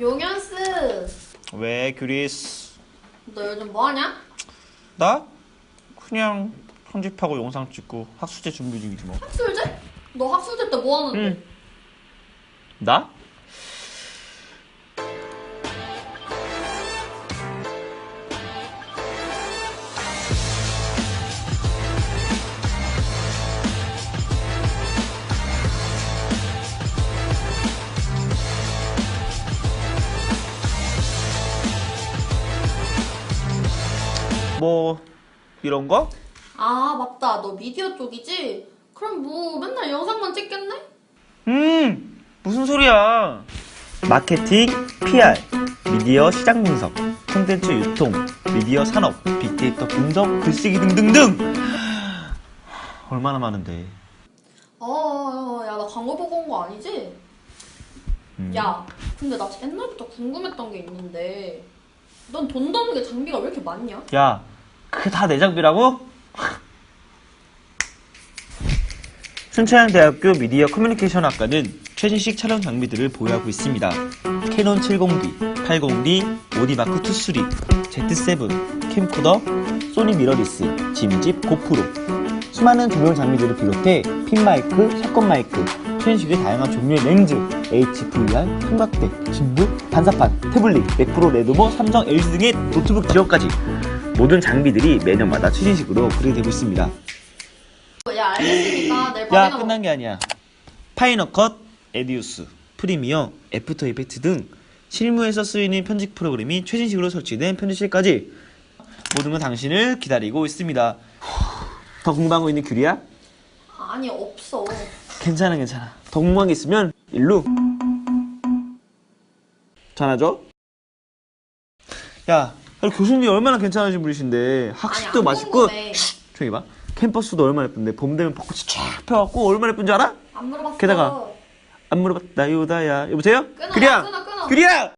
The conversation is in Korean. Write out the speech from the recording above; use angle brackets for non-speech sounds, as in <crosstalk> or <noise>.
용현스, 왜 규리스? 너 요즘 뭐 하냐? 나? 그냥 편집하고 영상 찍고 학수제 준비 중이지 뭐. 학술제? 너 학술제 때 뭐 하는데? 응. 나? 뭐 이런 거? 아, 맞다. 너 미디어 쪽이지? 그럼 뭐 맨날 영상만 찍겠네? 음, 무슨 소리야. 마케팅, PR, 미디어 시장 분석, 콘텐츠 유통, 미디어 산업, 빅데이터 분석, 글쓰기 등등등. 얼마나 많은데. 어, 야, 나 광고 보고 온 거 아니지? 음. 야, 근데 나 옛날부터 궁금했던 게 있는데, 넌돈 드는 게 장비가 왜 이렇게 많냐? 야, 그게 다내 장비라고? <laughs> 순천향대학교 미디어 커뮤니케이션 학과는 최신식 촬영 장비들을 보유하고 있습니다. 캐논 70D, 80D, 오디마크 투3, Z7, 캠코더, 소니 미러리스, 짐집, 고프로 수많은 조명 장비들을 비롯해 핀 마이크, 샷건 마이크, 최신식의 다양한 종류의 렌즈, HVR, 삼각대, 진부, 반사판, 태블릿, 맥프로, 레노버, 삼성, LG 등의 노트북 지원까지 모든 장비들이 매년마다 최신식으로 업그레이드되고 있습니다. 야, 알겠으니까 야 끝난 게 아니야 파이너컷, 에디우스, 프리미어, 애프터 이펙트 등 실무에서 쓰이는 편집 프로그램이 최신식으로 설치된 편집실까지 모든 건 당신을 기다리고 있습니다 더 궁금한 거 있는 규리야? 먹- 아니, 없어. 괜찮아 괜찮아 더 궁금한 게 있으면 일로 전화 줘 야, 교수님 얼마나 괜찮으신 분이신데 학식도 안 맛있고 궁금해. 저기 봐 캠퍼스도 얼마나 예쁜데 봄 되면 벚꽃이 쫙 펴갖고 얼마나 예쁜지 알아? 안 물어봤어. 게다가 안 물어봤다 요다야 여보세요? 끊어, 규리야 끊어, 끊어. 규리야